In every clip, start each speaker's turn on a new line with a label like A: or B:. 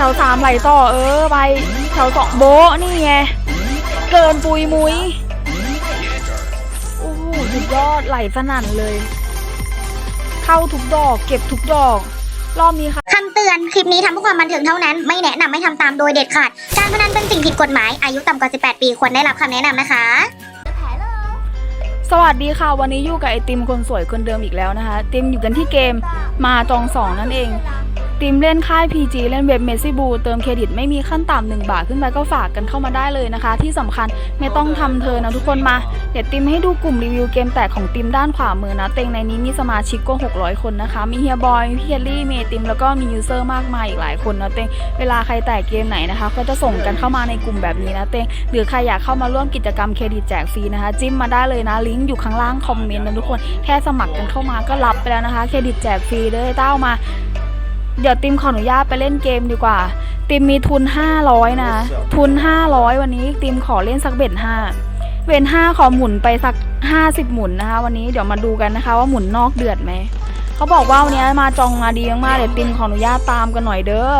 A: แถวสามไหลต่อเออไปแถวสองโบะนี่ไงเกินปุยมุยโอ้โหสุดยอดไหลสนั่นเลย เข้าทุกดอก เก็บทุกดอก รอบนี้ค่ะ
B: คำเตือนคลิปนี้ทำเพื่อความบันเทิงเท่านั้น ไม่แนะนำให้ทำตามโดยเด็ดขาด การพนันเป็นสิ่งผิดกฎหมาย อายุต่ำกว่า 18 ปีควรได้รับคำแนะนำนะคะ
A: สวัสดีค่ะ วันนี้อยู่กับไอติมคนสวยคนเดิมอีกแล้วนะคะ ติมอยู่กันที่เกมมาจองสองนั่นเอง ติมเล่นค่าย PG เล่นเว็บเมซิบูเติมเครดิตไม่มีขั้นต่ำหนึ่งบาทขึ้นไปก็ฝากกันเข้ามาได้เลยนะคะ ที่สำคัญไม่ต้องทำเธอนะทุกคนมา เดี๋ยวติมให้ดูกลุ่มรีวิวเกมแตกของติมด้านขวามือนะ เต็งในนี้มีสมาชิกกว่า 600 คนนะคะ มีเฮียบอยมีพี่เฮลลี่มีติมแล้วก็มียูเซอร์มากมายอีกหลายคนนะเต็งเวลาใครแตกเกมไหนนะคะ ก็จะส่งกันเข้ามาในกลุ่มแบบนี้นะเต็งหรือใครอยากเข้ามาร่วมกิจกรรมเครดิตแจกฟรีนะคะ จิ้มมาได้เลยนะลิงก์อยู่ข้างล่างคอมเมนต์นะทุกคนแค่สมัครกันเข้ามาก็รับไปแล้วนะคะเครดิตแจกฟรีเลยเต้ามา เดี๋ยวติมขออนุญาตไปเล่นเกมดีกว่า ติมมีทุน 500 นะ ทุน 500 วันนี้ติมขอเล่นสักเบ็ด5เวน5ขอหมุนไปสัก 50 หมุนนะคะ วันนี้เดี๋ยวมาดูกันนะคะ ว่าหมุนนอกเดือดไหมเขาบอกว่าวันนี้มาจองมาดีมากๆเดี๋ยวติมขออนุญาตตามกันหน่อยเด้อ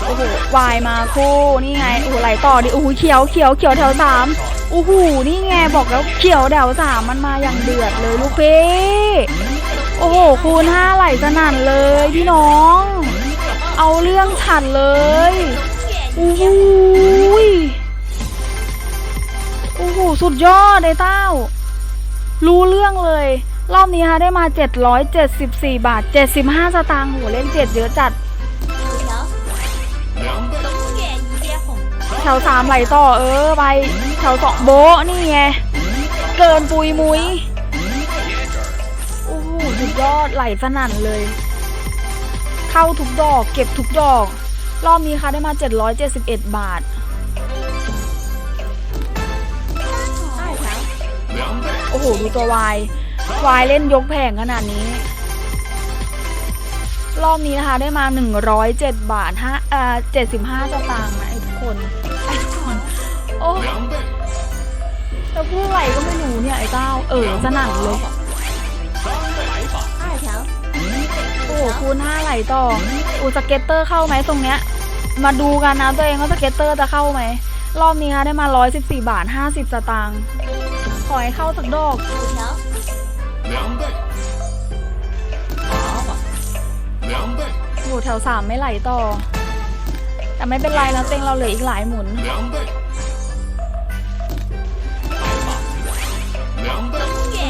A: โอ้โหวายมาคู่นี่ไงโอ้โหไหลต่อดิโอ้โหเขียวเขียวเขียวแถวสาม โอ้โห นี่ไงบอกแล้วเขียวแถวสามมันมาอย่างเดือดเลยลูกพี่โอ้โห คูณห้าไหลสนั่นเลยพี่น้อง เอาเรื่องฉันเลยโอ้โหยโอ้โห สุดยอดไอ้เต้า รู้เรื่องเลย รอบนี้ฮะได้มา 774 บาท 75 สตางค์โหเล่นเจ็ดเยอะจัดแถวสามไหลต่อเออ ไป แถวสองโบนี่ไง เกินปุยมุยโอ้โหสุดยอดไหลสนั่นเลย เข้าทุกดอกเก็บทุกดอก รอบนี้ค่ะได้มา 771 บาทโอ้โห ดูตัววายวายเล่นยกแผงขนาดนี้ รอบนี้นะคะได้มา 107 บาทฮะเอ่อ75สตางค์นะไอ้ทุกคนไอ้ทุกคน โอ้จะพูดอะไรก็ไม่รู้เนี่ยไอ้เก้า เออสนั่งเลยห้าแถวโอ้โหคูน่าไหลต่ออูสเก็ตเตอร์เข้าไหมตรงเนี้ย มาดูกันนะตัวเองว่าสเก็ตเตอร์จะเข้าไหม รอบนี้คะได้มา 114 บาท 50 สตางค์ ขอให้เข้าสักดอกโอ้โหแถวสามไม่ไหลต่อ แต่ไม่เป็นไรแล้วเต็งเราเหลืออีกหลายหมุน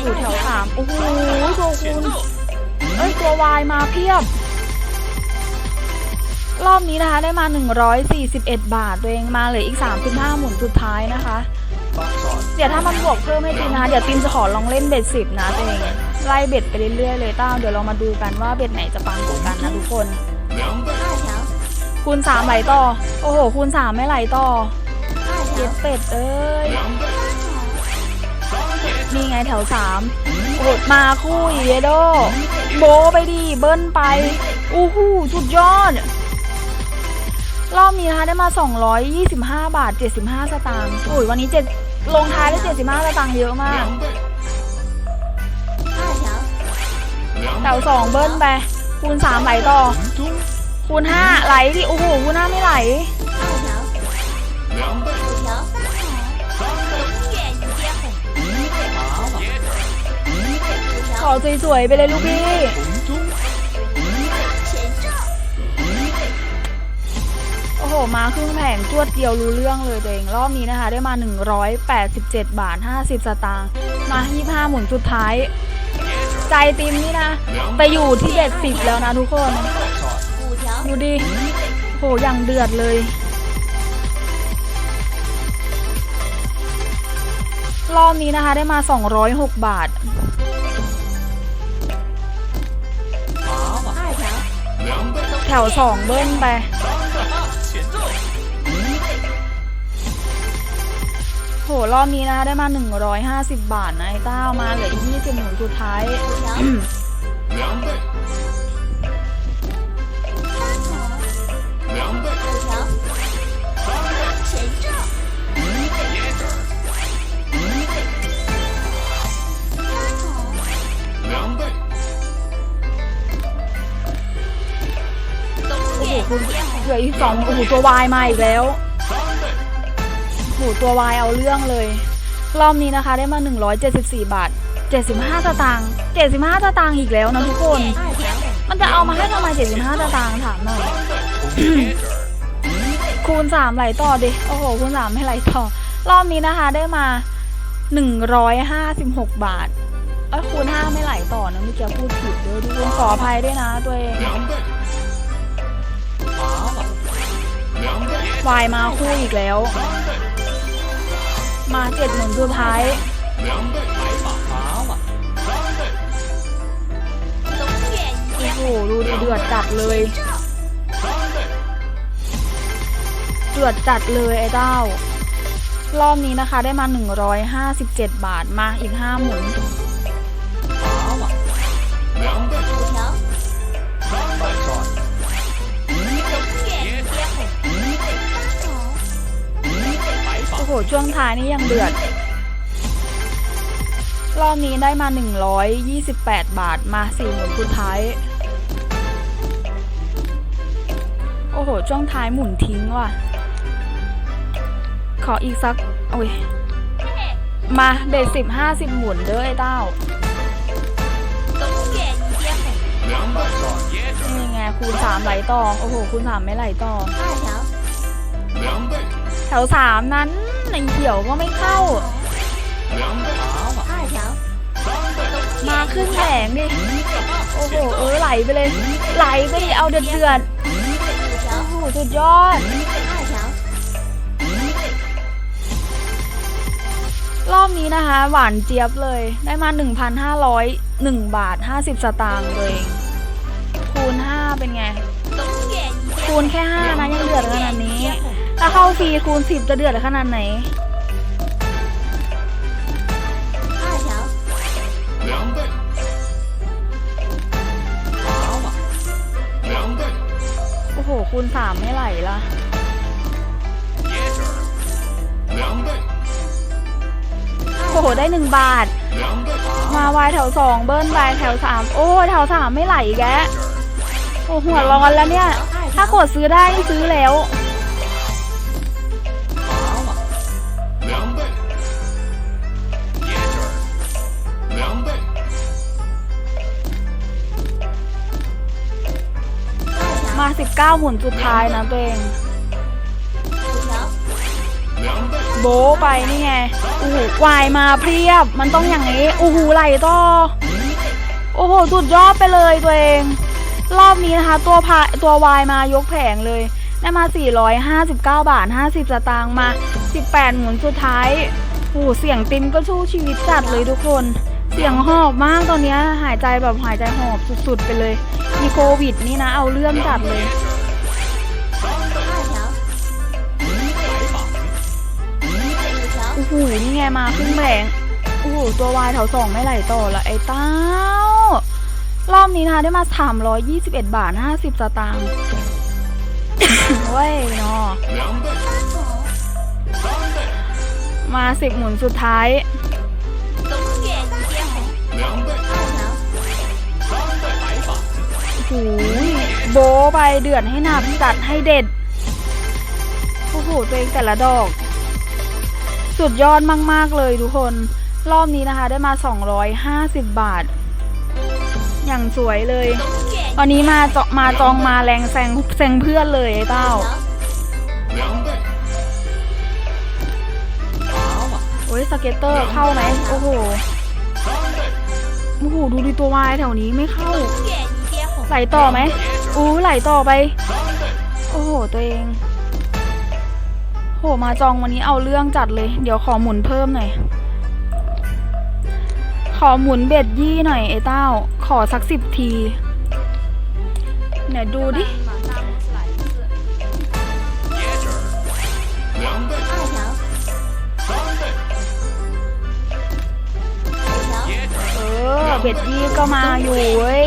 A: อยู่แถวสามโอ้โหตัวคุณเอ้ยตัววายมาเพียบ รอบนี้นะคะได้มา 141 บาทตัวเองมาเหลืออีก 35 หมุนสุดท้ายนะคะ เดี๋ยวถ้ามันบวกเพิ่มให้ตีนะเดี๋ยวตีนจะขอลองเล่นเบ็ดสิบนะตัวเองไล่เบ็ดไปเรื่อยๆเลยต้าเดี๋ยวเรามาดูกันว่าเบ็ดไหนจะปังกว่ากันนะทุกคนคูณสามไหลต่อ โอ้โหคูณสามไม่ไหลต่อเจ็ดเป็ดเอ้ย นี่ไงแถวสามหดมาคู่เดโด โบไปดีเบิ้ลไป อู้หู้สุดยอด รอบนี้นะคะได้มา 225 บาท 75 สตางค์โอ้ยวันนี้เจ็ดลงท้ายได้ 75 สตางค์เยอะมากแถวสองเบิ้ลไป คูณสามไหลต่อ คูณห้าไหลดิ โอ้โห คูณห้าไม่ไหล ขอสวยๆไปเลยลูกพี่，โอ้โห มาครึ่งแผงจวดเดียวรู้เรื่องเลยตัวเอง รอบนี้นะคะ ได้มา 187 บาท 50 สตางค์ มา 25 หมุนสุดท้าย ใจติมนี่นะ ไปอยู่ที่เด็ดสิบแล้วนะทุกคน ดูดิโหอย่างเดือดเลยรอบนี้นะคะได้มา 206 บาท ถวสองเบิ้ลไป，โหรอบนี้นะคะได้มา 150 บาทนะไอ้เต้ามาเหลืออีก20หมุนสุดท้าย อีกสองโอ้โหตัววายมาอีกแล้วโอ้โหตัววายเอาเรื่องเลย รอบนี้นะคะได้มา 174 บาท 75สตางค์75สตางค์อีกแล้วนะทุกคน มันจะเอามาให้ทำไม75สตางค์ถามหน่อยคูณ 3 ไหลต่อดิโอ้โหคูณ3ไม่ไหลต่อ รอบนี้นะคะได้มา 156 บาทเอ้คูณ 5 ไม่ไหลต่อนะเมื่อกี้พูดผิดด้วยทุกคนขออภัยด้วยนะตัวเอง วายมาคู่อีกแล้ว มาเจ็ดหมุนสุดท้ายโอ้โหดูดิเดือดจัดเลย เดือดจัดเลยไอ้เจ้ารอบนี้นะคะได้มา 157 บาทมาอีก 5 หมุน โอ้โห ช่วงท้ายนี่ยังเดือด รอบนี้ได้มา 128 บาทมาสี่หมุนสุดท้าย โอ้โห ช่วงท้ายหมุนทิ้งว่ะ ขออีกสัก โอ้ย มาเบสสิบห้าสิบหมุนเด้อไอ้เต้านี่ไงคูณสามไหลต่อ โอ้โห คูณสามไม่ไหลต่อแถวสามนั้น ไหนเกี่ยวก็ไม่เข้า มาครึ่งแหลงดิโอ้โหเออไหลไปเลย ไหลไปดิเอาเดือดเดือดโอ้โหสุดยอด รอบนี้นะคะ หวานเจี๊ยบเลย ได้มา 1,500 1 บาท 50 สตางค์เลย คูณ 5 เป็นไง คูณแค่ 5 นะ ยังเดือดขนาดนี้ ถ้าเข้าฟรีคูณ 10 จะเดือดขนาดไหน
C: 两倍，麻了，两倍，
A: โอ้โห คูณ 3 ไม่ไหลละ
C: 接着，两倍，
A: โอ้โห ได้ 1 บาท
C: 两倍，麻
A: มาวายแถว 2 เบิ้ลไปแถว 3 โอ้แถว 3 ไม่ไหลอีกแกะโอ้หัวร้อนแล้วเนี่ย ถ้ากดซื้อได้ซื้อแล้ว มา19หมุนสุดท้ายนะตัวเอง，โบไปนี่ไงโอ้โหวายมาเพียบ มันต้องอย่างนี้โอ้โหไหลต่อโอ้โหสุดยอดไปเลยตัวเอง รอบนี้นะคะ ตัวพาตัววายมายกแผงเลยได้มา 459 บาท 50 สตางค์มา 18 หมุนสุดท้ายโอ้เสียงติมก็สู้ชีวิตจัดเลยทุกคน เสียงหอบมากตอนนี้หายใจแบบหายใจหอบสุดๆไปเลย มีโควิดนี่นะ เอาเรื่องจัดเลยโอ้โหนี่ไงมาขึ้นแบงโอ้โหตัววายแถวสองไม่ไหลต่อละไอ้เต้ารอบนี้นะคะได้มา321 บาท 50 สตางค์เว้ยเนาะมาสิบหมุนสุดท้าย หโบไปเดือดให้หนับจัดให้เด็ดโอ้โหตัวเองแต่ละดอก สุดยอดมาก ๆ เลยทุกคน รอบนี้นะคะได้มา 250 บาท อย่างสวยเลย ตอนนี้มาเจาะมาจองมาแรงแซงแซงเพื่อนเลยไอ้เต้าโอ้ยสเก็ตเตอร์เข้าไหมโอ้โหโอ้โห ดูดีตัววายแถวนี้ไม่เข้า ไหลต่อไหมอู้ไหลต่อไป โอ้โห ตัวเองโหมาจองวันนี้เอาเรื่องจัดเลย เดี๋ยวขอหมุนเพิ่มหน่อย ขอหมุนเบ็ดยี่หน่อยไอ้เต้า ขอสักสิบที เนี่ยดูดิเออเบ็ดยี่ก็มาอยู่เว้ย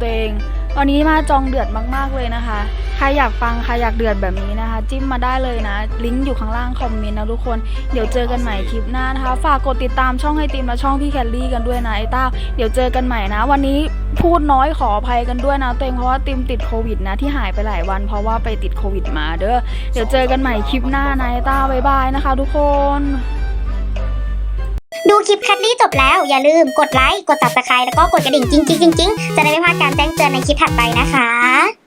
A: ตัวเอง ตอนนี้มาจองเดือดมากๆเลยนะคะ ใครอยากฟังใครอยากเดือดแบบนี้นะคะ จิ้มมาได้เลยนะ ลิงก์อยู่ข้างล่างคอมเมนต์นะทุกคน เดี๋ยวเจอกันใหม่คลิปหน้านะคะ ฝากกดติดตามช่องไอติมและช่องพี่แคลรี่กันด้วยนะไอต้า เดี๋ยวเจอกันใหม่นะ วันนี้พูดน้อยขออภัยกันด้วยนะตัวเองเพราะว่าติมติดโควิดนะที่หายไปหลายวัน เพราะว่าไปติดโควิดมาเด้อ เดี๋ยวเจอกันใหม่คลิปหน้านะไอต้าบ๊ายบายนะคะ ทุกคน
B: ดูคลิปแคทลี่จบแล้วอย่าลืมกดไลค์ กดติดตามแล้วก็กดกระดิ่งจริงๆๆๆจะได้ไม่พลาดการแจ้งเตือนในคลิปถัดไปนะคะ